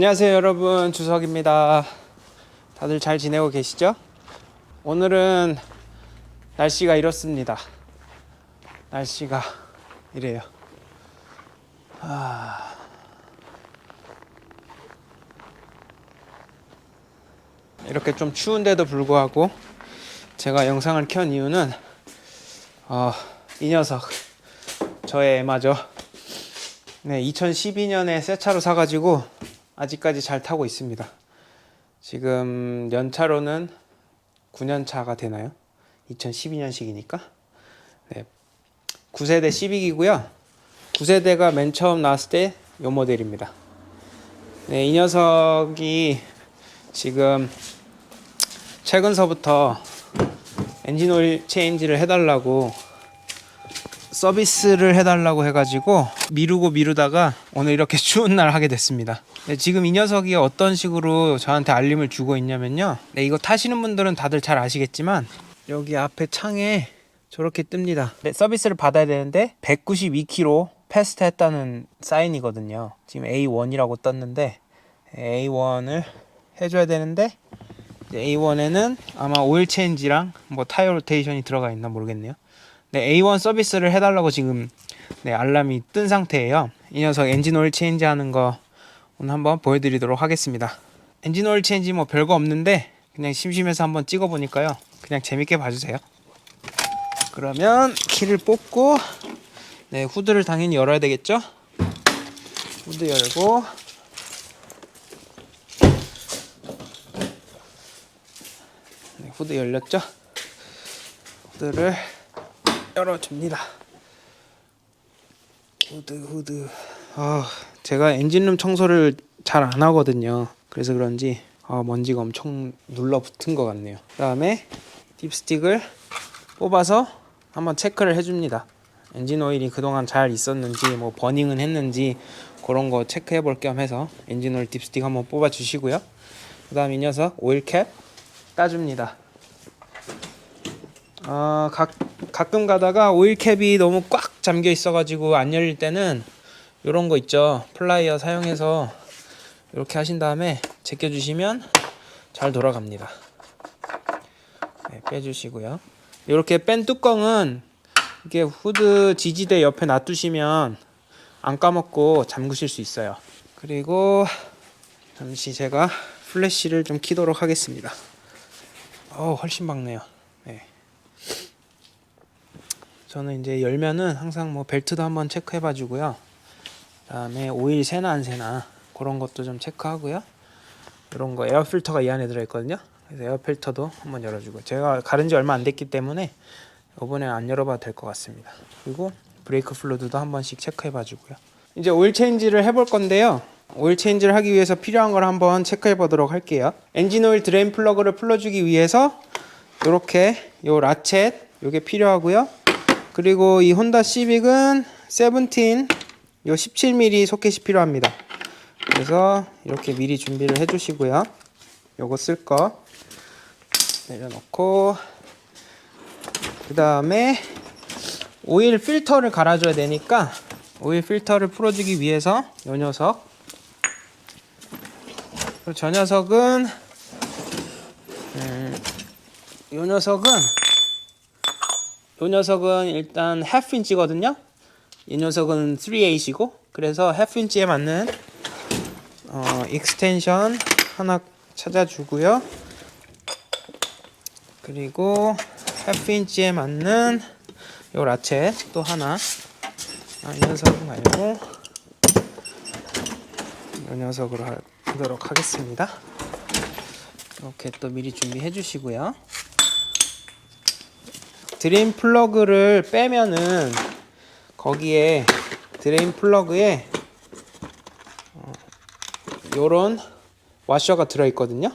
안녕하세요 여러분. 주석입니다. 다들 잘 지내고 계시죠? 오늘은 날씨가 이렇습니다. 날씨가 이래요. 아... 이렇게 좀 추운데도 불구하고 제가 영상을 켠 이유는 어, 이 녀석 저의 애마죠 네, 2012년에 새 차로 사가지고 아직까지 잘 타고 있습니다. 지금 연차로는 9년 차가 되나요? 2012년식이니까. 네. 9세대 시빅이고요. 9세대가 맨 처음 나왔을 때 요 모델입니다. 네, 이 녀석이 지금 최근서부터 엔진 오일 체인지를 해달라고 서비스를 해달라고 해가지고 미루고 미루다가 오늘 이렇게 추운 날 하게 됐습니다. 네, 지금 이 녀석이 어떤 식으로 저한테 알림을 주고 있냐면요. 네, 이거 타시는 분들은 다들 잘 아시겠지만 여기 앞에 창에 저렇게 뜹니다. 네, 서비스를 받아야 되는데 192km 패스트 했다는 사인이거든요. 지금 A1이라고 떴는데 A1을 해줘야 되는데 A1에는 아마 오일 체인지랑 뭐 타이어 로테이션이 들어가 있나 모르겠네요. 네, A1 서비스를 해달라고 지금 네, 알람이 뜬 상태예요. 이 녀석 엔진 오일 체인지 하는 거 오늘 한번 보여드리도록 하겠습니다. 엔진 오일 체인지 뭐 별거 없는데 그냥 심심해서 한번 찍어보니까요. 그냥 재밌게 봐주세요. 그러면 키를 뽑고 네, 후드를 당연히 열어야 되겠죠? 후드 열고 네, 후드 열렸죠? 후드를 열어줍니다. 후드 후드. 아 제가 엔진룸 청소를 잘 안 하거든요. 그래서 그런지 아, 먼지가 엄청 눌러붙은 것 같네요. 그다음에 딥스틱을 뽑아서 한번 체크를 해줍니다. 엔진 오일이 그동안 잘 있었는지 뭐 버닝은 했는지 그런 거 체크해 볼 겸 해서 엔진 오일 딥스틱 한번 뽑아 주시고요. 그다음 이 녀석 오일 캡 따줍니다. 아, 각, 가끔 가다가 오일캡이 너무 꽉 잠겨 있어가지고 안 열릴 때는 이런 거 있죠. 플라이어 사용해서 이렇게 하신 다음에 제껴주시면 잘 돌아갑니다. 네, 빼주시고요. 이렇게 뺀 뚜껑은 이게 후드 지지대 옆에 놔두시면 안 까먹고 잠그실 수 있어요. 그리고 잠시 제가 플래시를 좀 키도록 하겠습니다. 어, 훨씬 밝네요. 네. 저는 이제 열면은 항상 뭐 벨트도 한번 체크해 봐주고요. 그다음에 오일 새나 안 새나 그런 것도 좀 체크하고요. 이런 거 에어 필터가 이 안에 들어 있거든요. 그래서 에어 필터도 한번 열어주고 제가 가른 지 얼마 안 됐기 때문에 이번에 안 열어봐도 될 것 같습니다. 그리고 브레이크 플루드도 한 번씩 체크해 봐주고요. 이제 오일 체인지를 해볼 건데요. 오일 체인지를 하기 위해서 필요한 걸 한번 체크해 보도록 할게요. 엔진 오일 드레인 플러그를 풀어주기 위해서 이렇게 요 라쳇 요게 필요하고요. 그리고 이 혼다 시빅은 세븐틴 요 17mm 소켓이 필요합니다. 그래서 이렇게 미리 준비를 해주시고요. 요거 쓸 거 내려놓고 그 다음에 오일 필터를 갈아줘야 되니까 오일 필터를 풀어주기 위해서 요 녀석 그리고 저 녀석은 음, 요 녀석은 요 녀석은 일단 half inch거든요. 이 녀석은 3/8이고 그래서 half inch에 맞는 어, 익스텐션 하나 찾아주고요. 그리고 half inch에 맞는 요 라쳇 또 하나 아, 이 녀석 말고 이 녀석으로 하- 하도록 하겠습니다. 이렇게 또 미리 준비해 주시고요. 드레인 플러그를 빼면은 거기에 드레인 플러그에 어, 요런 와셔가 들어 있거든요.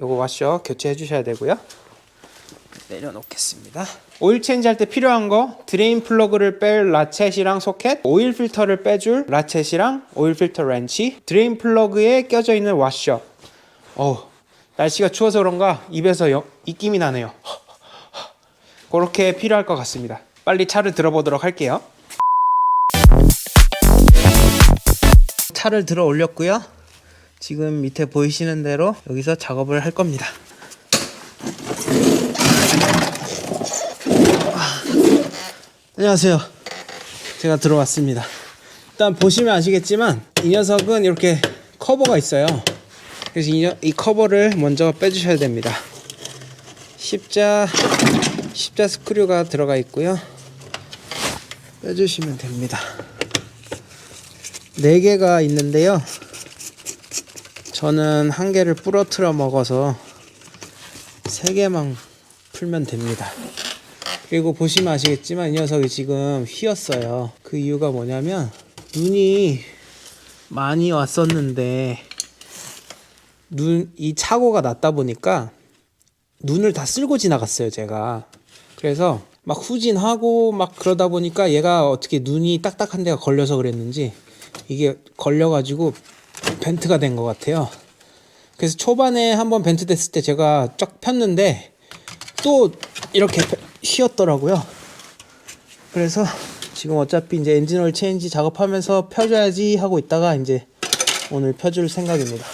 요거 와셔 교체해 주셔야 되고요. 내려놓겠습니다. 오일 체인지 할 때 필요한 거 드레인 플러그를 뺄 라쳇이랑 소켓, 오일 필터를 빼줄 라쳇이랑 오일 필터 렌치, 드레인 플러그에 껴져 있는 와셔. 어우, 날씨가 추워서 그런가 입에서 여, 입김이 나네요. 그렇게 필요할 것 같습니다. 빨리 차를 들어보도록 할게요. 차를 들어 올렸고요. 지금 밑에 보이시는 대로 여기서 작업을 할 겁니다. 아, 안녕하세요. 제가 들어왔습니다. 일단 보시면 아시겠지만 이 녀석은 이렇게 커버가 있어요. 그래서 이, 녀- 이 커버를 먼저 빼주셔야 됩니다. 십자 십자 스크류가 들어가 있고요. 빼주시면 됩니다. 네 개가 있는데요. 저는 한 개를 부러뜨려 먹어서 세 개만 풀면 됩니다. 그리고 보시면 아시겠지만 이 녀석이 지금 휘었어요. 그 이유가 뭐냐면 눈이 많이 왔었는데 눈 이 차고가 났다 보니까 눈을 다 쓸고 지나갔어요, 제가. 그래서 막 후진하고 막 그러다 보니까 얘가 어떻게 눈이 딱딱한 데가 걸려서 그랬는지 이게 걸려가지고 벤트가 된 것 같아요. 그래서 초반에 한번 벤트 됐을 때 제가 쫙 폈는데 또 이렇게 휘었더라고요. 그래서 지금 어차피 이제 엔진오일 체인지 작업하면서 펴줘야지 하고 있다가 이제 오늘 펴줄 생각입니다.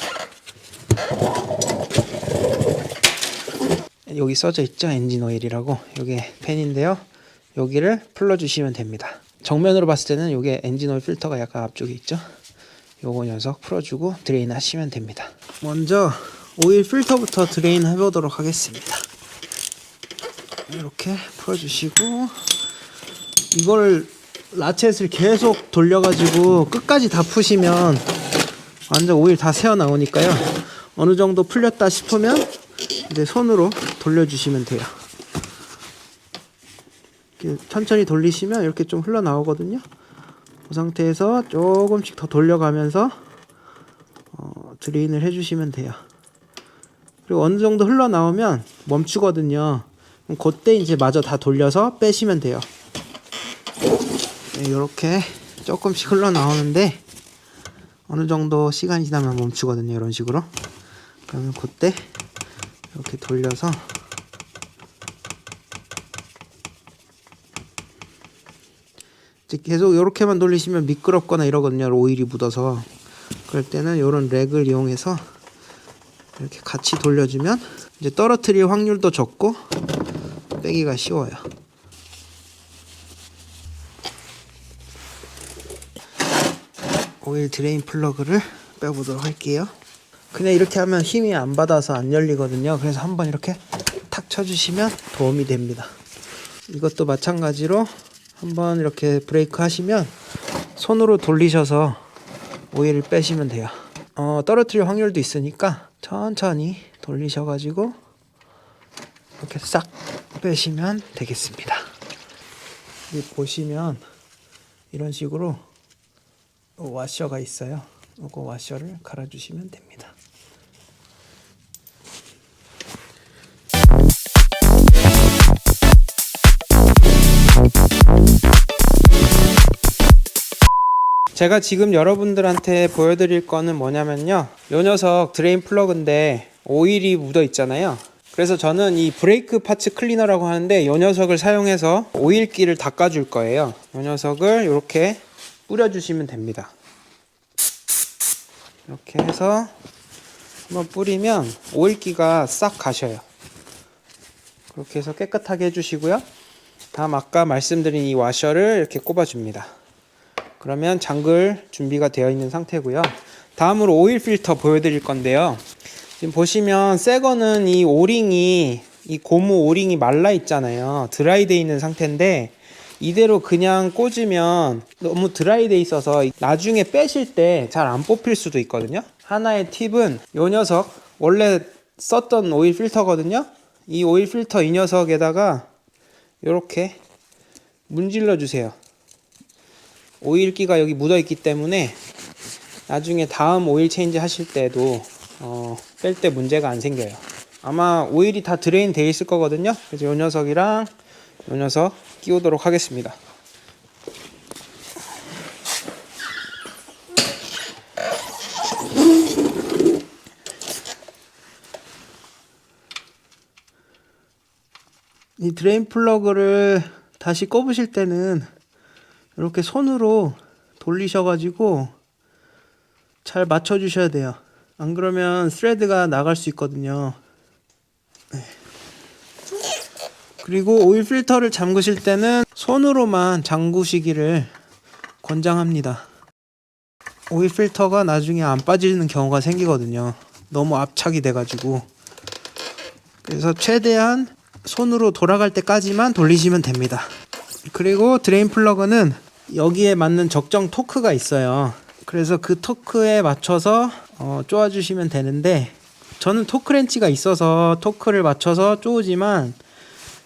여기 써져 있죠? 엔진 오일이라고? 이게 펜인데요. 여기를 풀러 주시면 됩니다. 정면으로 봤을 때는 이게 엔진 오일 필터가 약간 앞쪽에 있죠? 요거 녀석 풀어주고 드레인 하시면 됩니다. 먼저 오일 필터부터 드레인 해보도록 하겠습니다. 이렇게 풀어주시고 이걸 라쳇을 계속 돌려가지고 끝까지 다 푸시면 완전 오일 다 새어 나오니까요. 어느 정도 풀렸다 싶으면 이제 손으로 돌려주시면 돼요. 이렇게 천천히 돌리시면 이렇게 좀 흘러나오거든요. 그 상태에서 조금씩 더 돌려가면서 어, 드레인을 해주시면 돼요. 그리고 어느 정도 흘러나오면 멈추거든요. 그럼 그때 이제 마저 다 돌려서 빼시면 돼요. 네, 이렇게 조금씩 흘러나오는데 어느 정도 시간이 지나면 멈추거든요. 이런 식으로. 그러면 그때 이렇게 돌려서 이제 계속 이렇게만 돌리시면 미끄럽거나 이러거든요. 오일이 묻어서. 그럴 때는 이런 렉을 이용해서 이렇게 같이 돌려주면 이제 떨어뜨릴 확률도 적고 빼기가 쉬워요. 오일 드레인 플러그를 빼보도록 할게요 그냥 이렇게 하면 힘이 안 받아서 안 열리거든요. 그래서 한번 이렇게 탁 쳐주시면 도움이 됩니다. 이것도 마찬가지로 한번 이렇게 브레이크 하시면 손으로 돌리셔서 오일을 빼시면 돼요. 어, 떨어뜨릴 확률도 있으니까 천천히 돌리셔가지고 이렇게 싹 빼시면 되겠습니다. 여기 보시면 이런 식으로 와셔가 있어요. 이거 와셔를 갈아주시면 됩니다. 제가 지금 여러분들한테 보여드릴 거는 뭐냐면요. 요 녀석 드레인 플러그인데 오일이 묻어 있잖아요. 그래서 저는 이 브레이크 파츠 클리너라고 하는데 요 녀석을 사용해서 오일기를 닦아줄 거예요. 요 녀석을 이렇게 뿌려주시면 됩니다. 이렇게 해서 한번 뿌리면 오일기가 싹 가셔요. 그렇게 해서 깨끗하게 해주시고요. 다음 아까 말씀드린 이 와셔를 이렇게 꼽아줍니다. 그러면 잠글 준비가 되어 있는 상태고요. 다음으로 오일 필터 보여드릴 건데요. 지금 보시면 새 거는 이 오링이 이 고무 오링이 말라 있잖아요. 드라이 돼 있는 상태인데 이대로 그냥 꽂으면 너무 드라이 돼 있어서 나중에 빼실 때 잘 안 뽑힐 수도 있거든요. 하나의 팁은 요 녀석 원래 썼던 오일 필터거든요. 이 오일 필터 이 녀석에다가 이렇게 문질러 주세요. 오일기가 여기 묻어 있기 때문에 나중에 다음 오일 체인지 하실 때도 어, 뺄 때 문제가 안 생겨요. 아마 오일이 다 드레인 돼 있을 거거든요. 그래서 요 녀석이랑 요 녀석 끼우도록 하겠습니다. 이 드레인 플러그를 다시 꼽으실 때는 이렇게 손으로 돌리셔가지고 잘 맞춰주셔야 돼요. 안 그러면 스레드가 나갈 수 있거든요. 네. 그리고 오일 필터를 잠그실 때는 손으로만 잠그시기를 권장합니다. 오일 필터가 나중에 안 빠지는 경우가 생기거든요. 너무 압착이 돼가지고. 그래서 최대한 손으로 돌아갈 때까지만 돌리시면 됩니다. 그리고 드레인 플러그는 여기에 맞는 적정 토크가 있어요. 그래서 그 토크에 맞춰서 어, 쪼아주시면 되는데 저는 토크렌치가 있어서 토크를 맞춰서 쪼우지만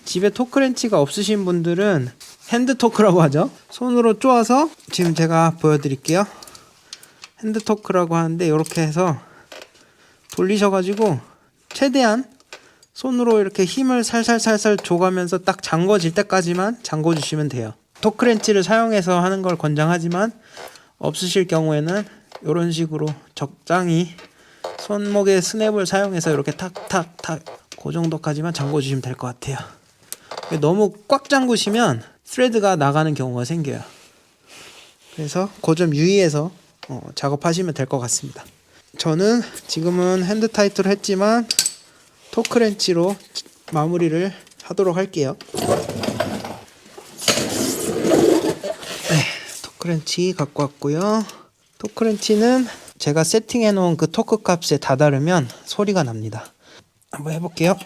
집에 토크렌치가 없으신 분들은 핸드 토크라고 하죠. 손으로 쪼아서 지금 제가 보여드릴게요. 핸드 토크라고 하는데 이렇게 해서 돌리셔가지고 최대한 손으로 이렇게 힘을 살살살살 줘가면서 딱 잠궈질 때까지만 잠궈 주시면 돼요. 토크렌치를 사용해서 하는 걸 권장하지만 없으실 경우에는 이런 식으로 적당히 손목에 스냅을 사용해서 이렇게 탁탁탁 그 정도까지만 잠궈 주시면 될 것 같아요. 너무 꽉 잠그시면 스레드가 나가는 경우가 생겨요. 그래서 그 점 유의해서 어, 작업하시면 될 것 같습니다. 저는 지금은 핸드 타이트를 했지만 토크렌치로 마무리를 하도록 할게요. 네, 토크렌치 갖고 왔고요. 토크렌치는 제가 세팅해 놓은 그 토크 값에 다다르면 소리가 납니다. 한번 해볼게요.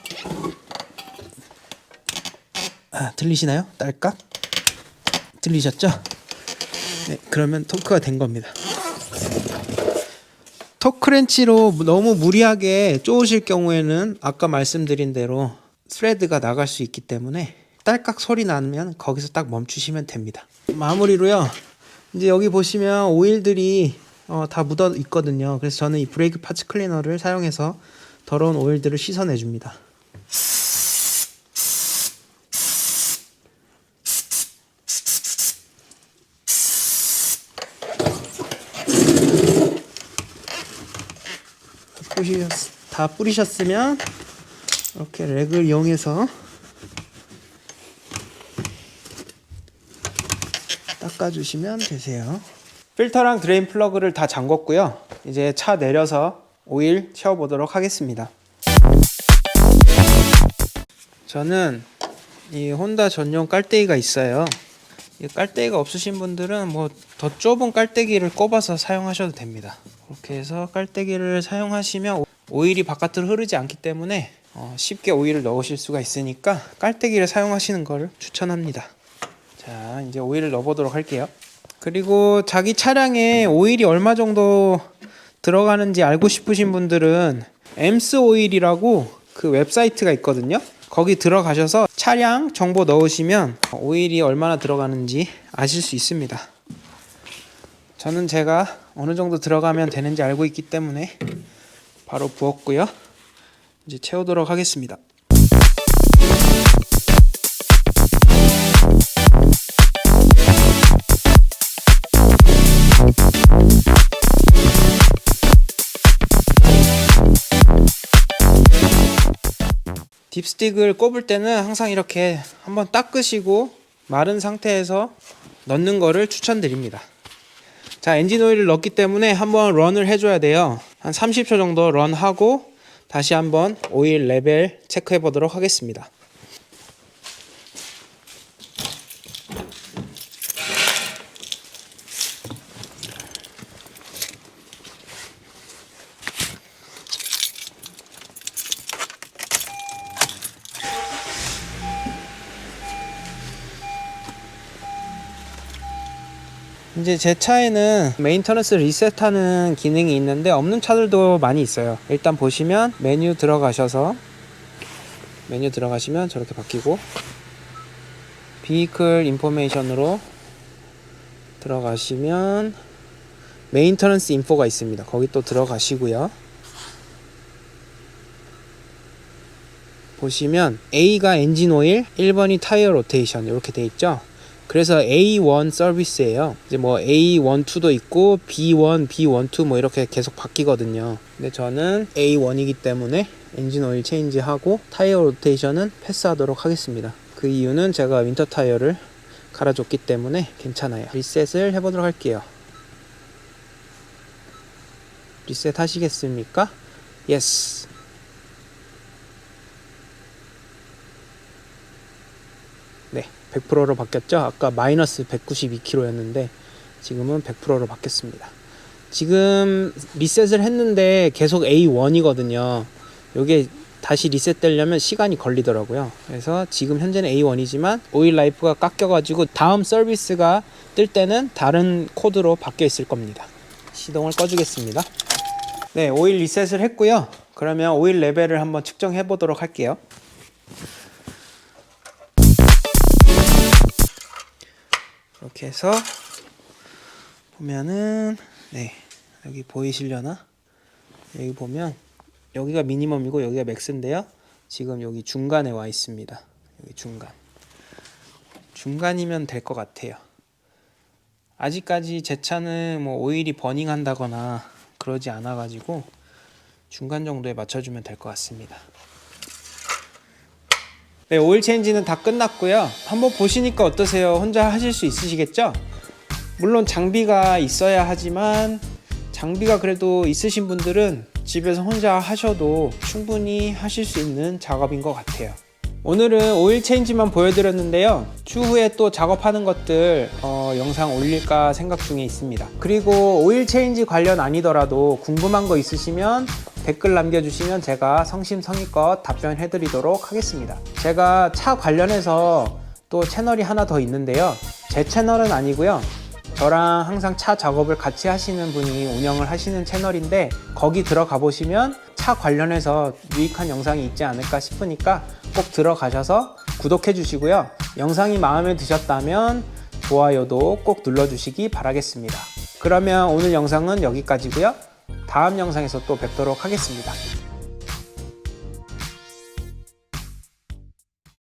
아, 들리시나요? 딸깍? 들리셨죠? 네, 그러면 토크가 된 겁니다. 토크렌치로 너무 무리하게 쪼으실 경우에는 아까 말씀드린 대로 스레드가 나갈 수 있기 때문에 딸깍 소리 나면 거기서 딱 멈추시면 됩니다. 마무리로요. 이제 여기 보시면 오일들이 어, 다 묻어 있거든요. 그래서 저는 이 브레이크 파츠 클리너를 사용해서 더러운 오일들을 씻어내 줍니다. 다 뿌리셨으면 이렇게 렉을 이용해서 닦아주시면 되세요. 필터랑 드레인 플러그를 다 잠궜고요. 이제 차 내려서 오일 채워보도록 하겠습니다. 저는 이 혼다 전용 깔때기가 있어요. 이 깔때기가 없으신 분들은 뭐 더 좁은 깔때기를 꼽아서 사용하셔도 됩니다. 그렇게 해서 깔때기를 사용하시면 오- 오일이 바깥으로 흐르지 않기 때문에 어, 쉽게 오일을 넣으실 수가 있으니까 깔때기를 사용하시는 것을 추천합니다. 자, 이제 오일을 넣어보도록 할게요. 그리고 자기 차량에 오일이 얼마 정도 들어가는지 알고 싶으신 분들은 엠스 오일이라고 그 웹사이트가 있거든요. 거기 들어가셔서 차량 정보 넣으시면 오일이 얼마나 들어가는지 아실 수 있습니다. 저는 제가 어느 정도 들어가면 되는지 알고 있기 때문에 바로 부었고요. 이제 채우도록 하겠습니다. 딥스틱을 꼽을 때는 항상 이렇게 한번 닦으시고 마른 상태에서 넣는 거를 추천드립니다. 자, 엔진 오일을 넣기 때문에 한번 런을 해줘야 돼요. 한 30초 정도 런하고 다시 한번 오일 레벨 체크해 보도록 하겠습니다. 이제 제 차에는 메인터넌스 리셋하는 기능이 있는데 없는 차들도 많이 있어요. 일단 보시면 메뉴 들어가셔서 메뉴 들어가시면 저렇게 바뀌고 비이클 인포메이션으로 들어가시면 메인터넌스 인포가 있습니다. 거기 또 들어가시고요. 보시면 A가 엔진 오일, 1번이 타이어 로테이션 이렇게 돼 있죠. 그래서 A1 서비스예요. 이제 뭐 A12도 2도 있고 B1, B12 뭐 이렇게 계속 바뀌거든요. 근데 저는 A1이기 때문에 엔진 오일 체인지하고 타이어 로테이션은 패스하도록 하겠습니다. 그 이유는 제가 윈터 타이어를 갈아줬기 때문에 괜찮아요. 리셋을 해보도록 할게요. 리셋 하시겠습니까? 예스. 네, 100%로 바뀌었죠? 아까 마이너스 192kg였는데 지금은 100%로 바뀌었습니다. 지금 리셋을 했는데 계속 A1이거든요. 요게 다시 리셋되려면 시간이 걸리더라고요. 그래서 지금 현재는 A1이지만 오일 라이프가 깎여가지고 다음 서비스가 뜰 때는 다른 코드로 바뀌어 있을 겁니다. 시동을 꺼주겠습니다. 네, 오일 리셋을 했고요. 그러면 오일 레벨을 한번 측정해 보도록 할게요. 이렇게 해서 보면은 네 여기 보이시려나? 여기 보면 여기가 미니멈이고 여기가 맥스인데요. 지금 여기 중간에 와 있습니다. 여기 중간. 중간이면 될 것 같아요. 아직까지 제 차는 뭐 오일이 버닝 한다거나 그러지 않아 가지고 중간 정도에 맞춰주면 될 것 같습니다 네, 오일 체인지는 다 끝났고요. 한번 보시니까 어떠세요? 혼자 하실 수 있으시겠죠? 물론 장비가 있어야 하지만 장비가 그래도 있으신 분들은 집에서 혼자 하셔도 충분히 하실 수 있는 작업인 것 같아요. 오늘은 오일 체인지만 보여드렸는데요. 추후에 또 작업하는 것들 어, 영상 올릴까 생각 중에 있습니다. 그리고 오일 체인지 관련 아니더라도 궁금한 거 있으시면 댓글 남겨주시면 제가 성심성의껏 답변해 드리도록 하겠습니다. 제가 차 관련해서 또 채널이 하나 더 있는데요. 제 채널은 아니고요. 저랑 항상 차 작업을 같이 하시는 분이 운영을 하시는 채널인데 거기 들어가 보시면 차 관련해서 유익한 영상이 있지 않을까 싶으니까 꼭 들어가셔서 구독해 주시고요. 영상이 마음에 드셨다면 좋아요도 꼭 눌러 주시기 바라겠습니다. 그러면 오늘 영상은 여기까지고요. 다음 영상에서 또 뵙도록 하겠습니다.